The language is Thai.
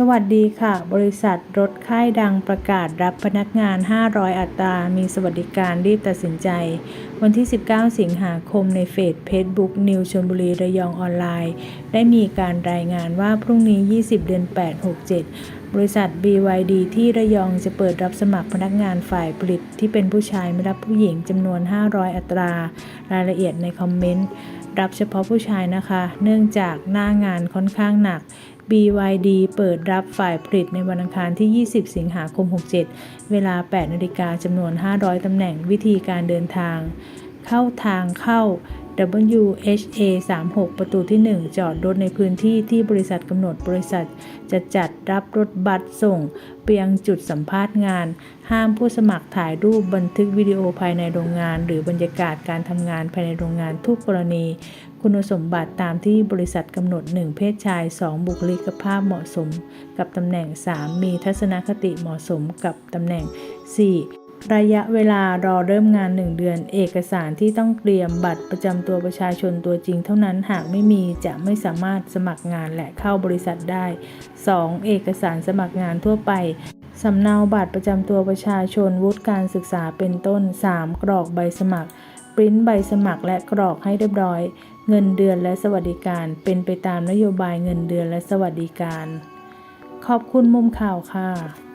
สวัสดีค่ะ บริษัทรถค่ายดังประกาศรับพนักงาน 500 อัตรา มีสวัสดิการรีบตัดสินใจ วันที่ 19 สิงหาคมในเฟซเฟซบุ๊กนิวชนบุรีระยองออนไลน์ ได้มีการรายงานว่าพรุ่งนี้ 20 เดือน 8 67 บริษัท BYD ที่ระยองจะเปิดรับสมัครพนักงานฝ่ายผลิตที่เป็นผู้ชายไม่รับผู้หญิงจำนวน 500 อัตรา รายละเอียดในคอมเมนต์ รับเฉพาะผู้ชายนะคะ เนื่องจากหน้างานค่อนข้างหนัก BYD เปิดรับฝ่ายผลิตในวันอังคารที่ 20 สิงหาคม 67 เวลา 8 นาฬิกาจำนวน 500 ตำแหน่งวิธีการเดินทาง เข้าทางเข้า WHA 36 ประตูที่ 1 จอดรถในพื้นที่ที่บริษัทกำหนดบริษัท จะจัดรับรถบัสส่งไปยังจุดสัมภาษณ์งาน ห้ามผู้สมัครถ่ายรูปบันทึกวิดีโอภายในโรงงาน หรือบรรยากาศการทำงานภายในโรงงานทุกกรณี คุณสมบัติตามที่บริษัทกำหนด 1 เพศชาย 2 บุคลิกภาพเหมาะสม กับตำแหน่ง 3 มีทัศนคติเหมาะสมกับตำแหน่ง 4 ระยะเวลารอเริ่มงาน 1 เดือน เอกสารที่ต้องเตรียมบัตรประจำตัวประชาชนตัวจริงเท่านั้นหากไม่มีจะไม่สามารถสมัครงานและเข้าบริษัทได้ 2. เอกสารสมัครงานทั่วไปสำเนาบัตรประจำตัวประชาชนวุฒิการศึกษาเป็นต้น 3. กรอกใบสมัครปริ้นใบสมัครและกรอกให้เรียบร้อย เงินเดือนและสวัสดิการ เป็นไปตามนโยบายเงินเดือนและสวัสดิการ ขอบคุณมุมข่าวค่ะ